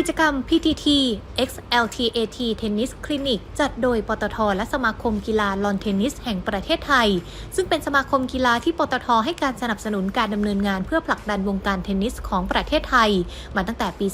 กิจกรรม PTT XLTAT Tennis Clinic จัดโดยปตท และสมาคมกีฬาลอนเทนนิสแห่งประเทศไทย ซึ่งเป็นสมาคมกีฬาที่ปตท ให้การสนับสนุนการดำเนินงานเพื่อผลักดันวงการเทนนิสของประเทศไทย มาตั้งแต่ปี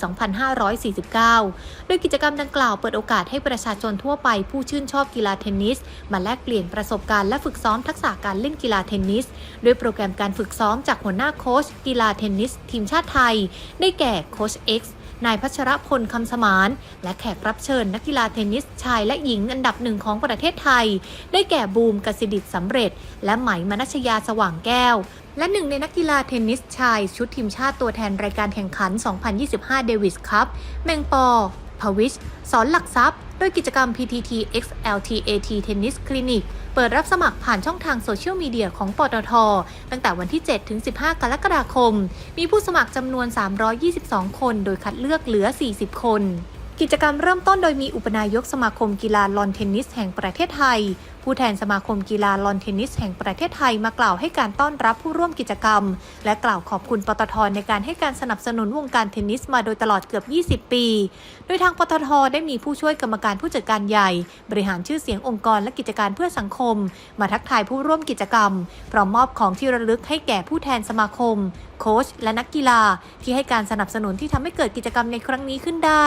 2549 โดยกิจกรรมดังกล่าวเปิดโอกาสให้ประชาชนทั่วไปผู้ชื่นชอบกีฬาเทนนิส มาแลกเปลี่ยนประสบการณ์และฝึกซ้อมทักษะการเล่นกีฬาเทนนิสด้วยโปรแกรมการฝึกซ้อมจากหัวหน้าโค้ชกีฬาเทนนิส ทีมชาติไทย ได้แก่โค้ช X นายพัชรพลคำสมาน และแขกรับเชิญนักกีฬาเทนนิสชายและหญิงอันดับหนึ่งของประเทศไทย ได้แก่บูมกสิดิตสำเร็จ และไหมมนัชยาสว่างแก้ว และหนึ่งในนักกีฬาเทนนิสชาย ชุดทีมชาติตัวแทนรายการแข่งขัน 2025 เดวิสคัพแมงปอ พวิช สอนหลักทรัพย์โดยกิจกรรม PTT XLTAT Tennis Clinic เปิดรับสมัครผ่านช่องทางโซเชียลมีเดียของปตท ตั้งแต่วันที่ 7 ถึง 15 กรกฎาคม มีผู้สมัครจำนวน 322 คน โดยคัดเลือกเหลือ 40 คน กิจกรรมเริ่มต้นโดยมีอุปนายกสมาคมกีฬาลอนเทนนิสแห่งประเทศไทย ผู้แทนสมาคมกีฬาลอนเทนนิสแห่งประเทศไทยมากล่าวให้การต้อนรับผู้ร่วมกิจกรรม และกล่าวขอบคุณปตทในการให้การสนับสนุนวงการเทนนิสมาโดยตลอดเกือบ 20 ปี โดยทางปตทได้มีผู้ช่วยกรรมการผู้จัดการใหญ่ บริหารชื่อเสียงองค์กรและกิจการเพื่อสังคม มาทักทายผู้ร่วมกิจกรรม พร้อมมอบของที่ระลึกให้แก่ผู้แทนสมาคม โค้ชและนักกีฬาที่ให้การสนับสนุนที่ทำให้เกิดกิจกรรมในครั้งนี้ขึ้นได้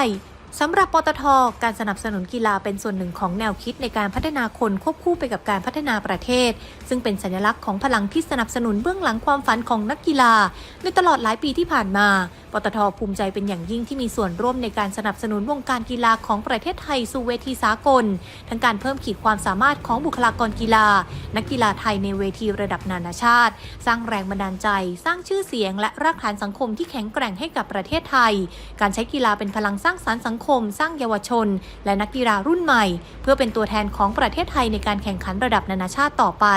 สำหรับปตท การสนับสนุนกีฬาเป็นส่วนหนึ่งของแนวคิดในการพัฒนาคนควบคู่ไปกับการพัฒนาประเทศ ซึ่งเป็นสัญลักษณ์ของพลังที่สนับสนุนเบื้องหลังความฝันของนักกีฬาในตลอดหลายปีที่ผ่านมา ปตทภูมิใจเป็นอย่างยิ่งที่มีส่วนร่วมในการสนับสนุนวงการกีฬาของประเทศไทยสู่เวทีสากล ทั้งการเพิ่มขีดความสามารถของบุคลากรกีฬา นักกีฬาไทยในเวทีระดับนานาชาติ สร้างแรงบันดาลใจ สร้างชื่อเสียง และรากฐานสังคมที่แข็งแกร่งให้กับประเทศไทย การใช้กีฬาเป็นพลังสร้างสรรค์สังคม สร้างเยาวชน และนักกีฬารุ่นใหม่ เพื่อเป็นตัวแทนของประเทศไทยในการแข่งขันระดับนานาชาติต่อไป